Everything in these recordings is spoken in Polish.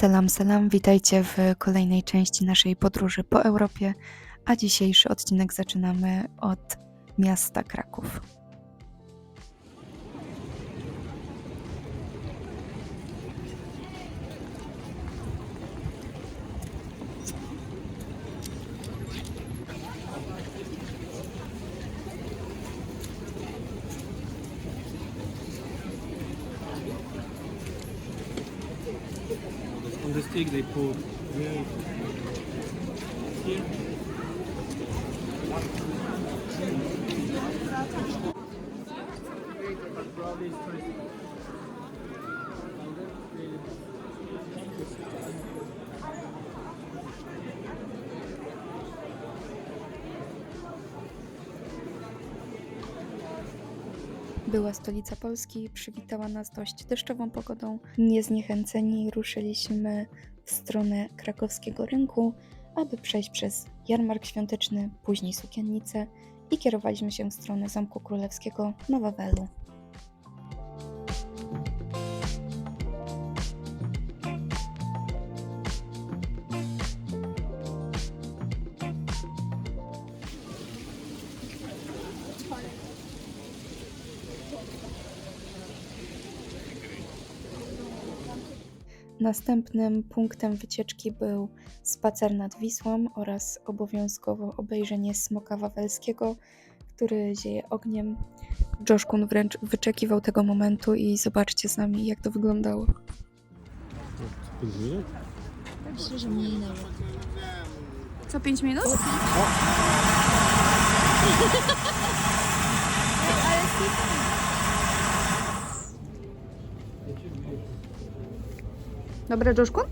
Selam, selam, witajcie w kolejnej części naszej podróży po Europie, a dzisiejszy odcinek zaczynamy od miasta Kraków. Stick they put. Here. Była stolica Polski, przywitała nas dość deszczową pogodą. Niezniechęceni ruszyliśmy w stronę krakowskiego rynku, aby przejść przez jarmark świąteczny, później sukiennicę i kierowaliśmy się w stronę Zamku Królewskiego na Wawelu. Następnym punktem wycieczki był spacer nad Wisłą oraz obowiązkowo obejrzenie Smoka Wawelskiego, który zieje ogniem. Josh Kun wręcz wyczekiwał tego momentu i zobaczcie z nami, jak to wyglądało. Myślę, że mniej nawet. Co 5 minut? Dobre, Josh Kun?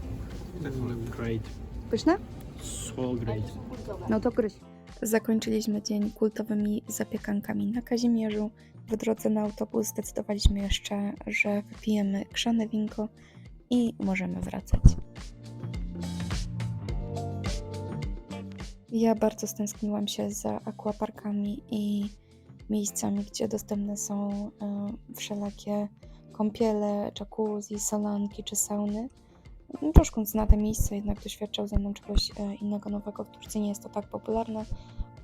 Great. Pyszne? So great. No to gryź. Zakończyliśmy dzień kultowymi zapiekankami na Kazimierzu. W drodze na autobus zdecydowaliśmy jeszcze, że wypijemy krzane winko i możemy wracać. Ja bardzo stęskniłam się za aquaparkami i miejscami, gdzie dostępne są e, wszelakie kąpiele, jacuzzi, solanki czy sauny. Troszkę zna te miejsce, jednak doświadczał ze mną czegoś e, innego, nowego. W Turcji nie jest to tak popularne,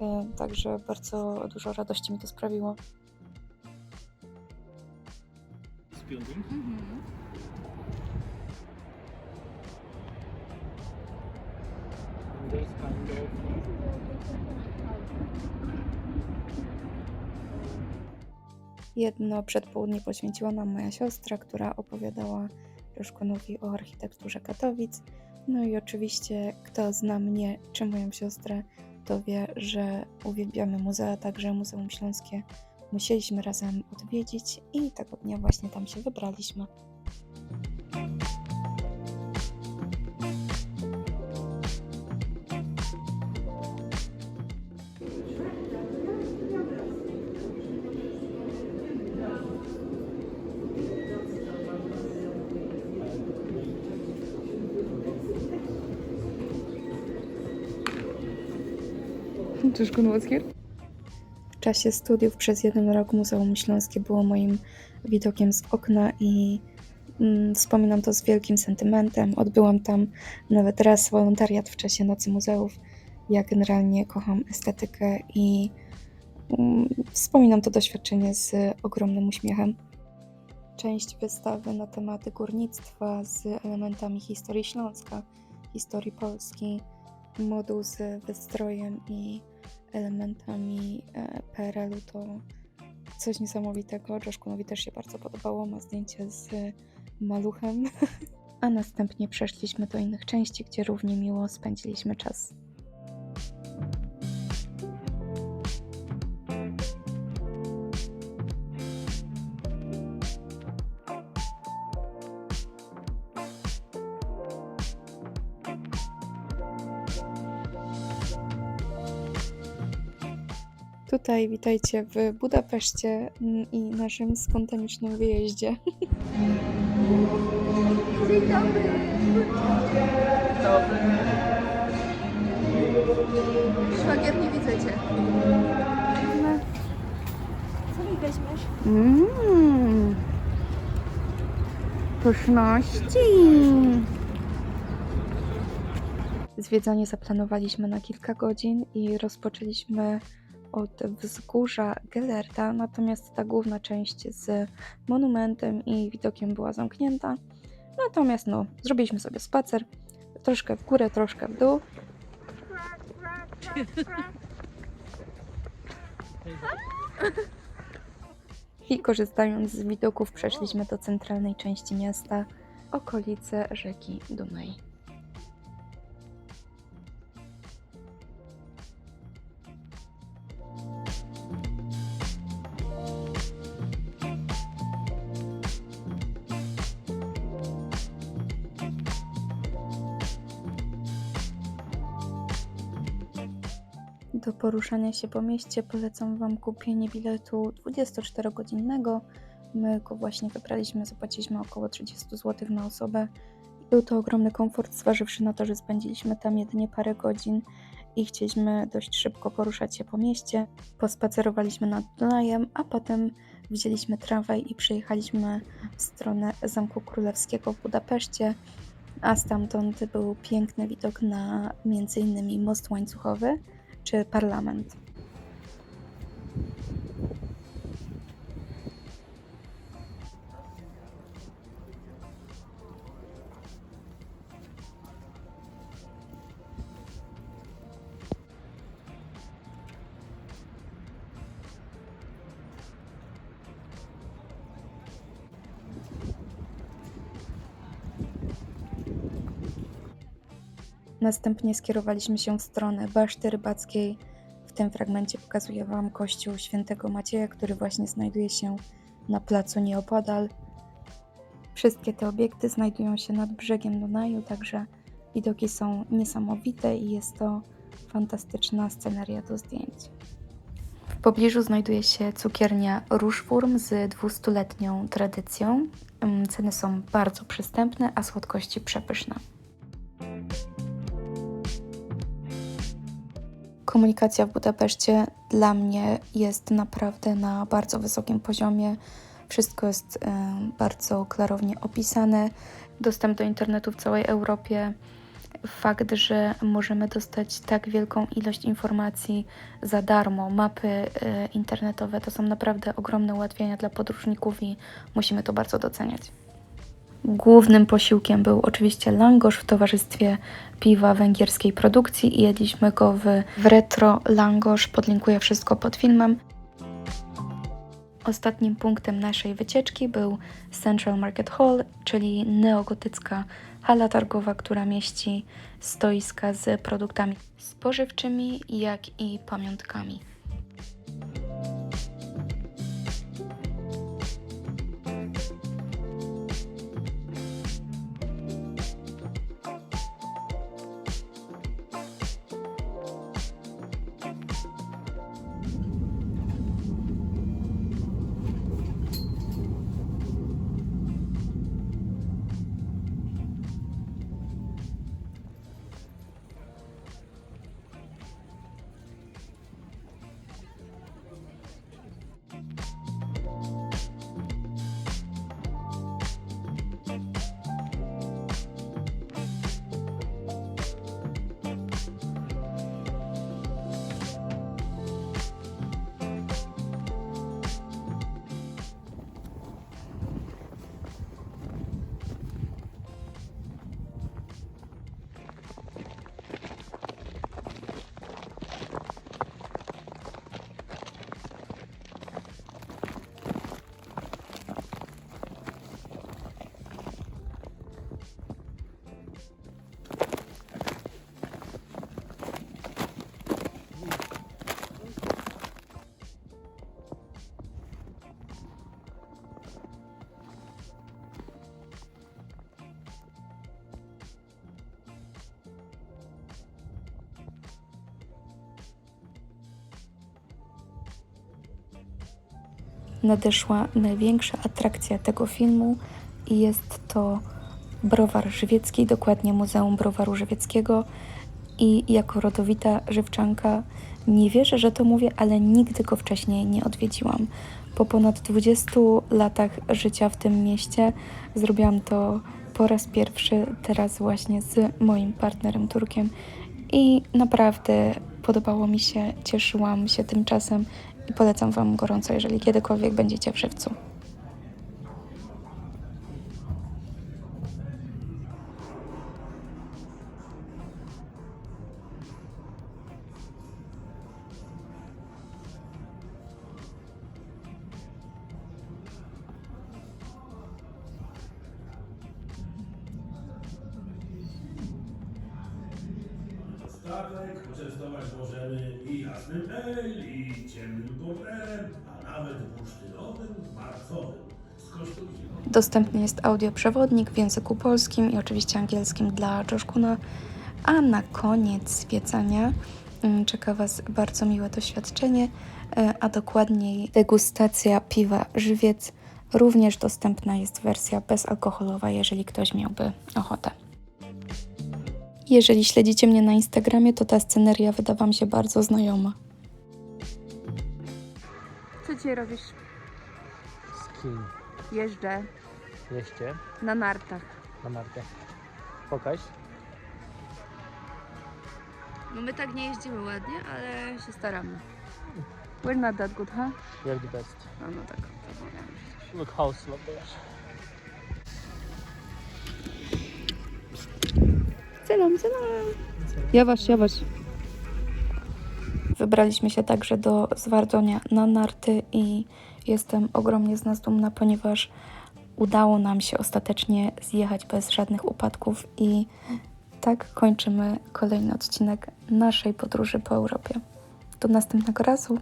e, także bardzo dużo radości mi to sprawiło. Jedno przedpołudnie poświęciła nam moja siostra, która opowiadała Roszkonowi o architekturze Katowic. No i oczywiście, kto zna mnie czy moją siostrę, to wie, że uwielbiamy muzea, także Muzeum Śląskie musieliśmy razem odwiedzić i tego dnia właśnie tam się wybraliśmy. Czyż W czasie studiów przez jeden rok Muzeum Śląskie było moim widokiem z okna i mm, wspominam to z wielkim sentymentem. Odbyłam tam nawet raz wolontariat w czasie Nocy Muzeów. Ja generalnie kocham estetykę i mm, wspominam to doświadczenie z ogromnym uśmiechem. Część wystawy na tematy górnictwa z elementami historii Śląska, historii Polski, moduł z wystrojem i elementami e, PRL-u to coś niesamowitego. Joszkunowi też się bardzo podobało. Ma zdjęcie z maluchem. A następnie przeszliśmy do innych części, gdzie równie miło spędziliśmy czas. Tutaj witajcie w Budapeszcie mm, i naszym spontanicznym wyjeździe. Szwagier, nie widzę cię. Co mi weźmiesz? Mmm. Pyszności. Zwiedzanie zaplanowaliśmy na kilka godzin i rozpoczęliśmy od wzgórza Gellerta, natomiast ta główna część z monumentem i widokiem była zamknięta. Natomiast no, zrobiliśmy sobie spacer, troszkę w górę, troszkę w dół. I korzystając z widoków przeszliśmy do centralnej części miasta, okolice rzeki Dunaj. Poruszania się po mieście polecam Wam kupienie biletu 24-godzinnego. My go właśnie wybraliśmy, zapłaciliśmy około 30 zł na osobę. Był to ogromny komfort, zważywszy na to, że spędziliśmy tam jedynie parę godzin i chcieliśmy dość szybko poruszać się po mieście. Pospacerowaliśmy nad Dunajem, a potem wzięliśmy tramwaj i przyjechaliśmy w stronę Zamku Królewskiego w Budapeszcie, a stamtąd był piękny widok na m.in. most łańcuchowy czy parlament. Następnie skierowaliśmy się w stronę Baszty Rybackiej. W tym fragmencie pokazuję Wam kościół świętego Macieja, który właśnie znajduje się na placu nieopodal. Wszystkie te obiekty znajdują się nad brzegiem Dunaju, także widoki są niesamowite i jest to fantastyczna sceneria do zdjęć. W pobliżu znajduje się cukiernia Różwurm z 200-letnią tradycją. Ceny są bardzo przystępne, a słodkości przepyszne. Komunikacja w Budapeszcie dla mnie jest naprawdę na bardzo wysokim poziomie. Wszystko jest e, bardzo klarownie opisane. Dostęp do internetu w całej Europie. Fakt, że możemy dostać tak wielką ilość informacji za darmo, mapy e, internetowe, to są naprawdę ogromne ułatwienia dla podróżników i musimy to bardzo doceniać. Głównym posiłkiem był oczywiście langosz w towarzystwie piwa węgierskiej produkcji i jedliśmy go w, w retro langosz. Podlinkuję wszystko pod filmem. Ostatnim punktem naszej wycieczki był Central Market Hall, czyli neogotycka hala targowa, która mieści stoiska z produktami spożywczymi, jak i pamiątkami. Nadeszła największa atrakcja tego filmu i jest to browar żywiecki, dokładnie Muzeum Browaru Żywieckiego. I jako rodowita żywczanka nie wierzę, że to mówię, ale nigdy go wcześniej nie odwiedziłam. Po ponad 20 latach życia w tym mieście zrobiłam to po raz pierwszy teraz właśnie z moim partnerem Turkiem i naprawdę podobało mi się, cieszyłam się tym czasem i polecam Wam gorąco, jeżeli kiedykolwiek będziecie w Żywcu. Statek poczęstować możemy i jasnym ale, i ciemnym a nawet bursztynowym, marcowym. Dostępny jest audioprzewodnik w języku polskim i oczywiście angielskim dla Joszkuna. A na koniec zwiedzania mm, czeka Was bardzo miłe doświadczenie, e, a dokładniej degustacja piwa Żywiec. Również dostępna jest wersja bezalkoholowa, jeżeli ktoś miałby ochotę. Jeżeli śledzicie mnie na Instagramie, to ta sceneria wyda Wam się bardzo znajoma. Co dzisiaj robisz? Ski. Jeżdżę Jeszcze na nartach. na Martę. Pokaż. No my tak nie jeździmy ładnie, ale się staramy. We're not that good, huh? You're the best. No, no tak. zapomniałam. Look how slow they are. Selam, selam. Jawasz, jawasz. Wybraliśmy się także do Zwardonia na narty i jestem ogromnie z nas dumna, ponieważ udało nam się ostatecznie zjechać bez żadnych upadków i tak kończymy kolejny odcinek naszej podróży po Europie. Do następnego razu.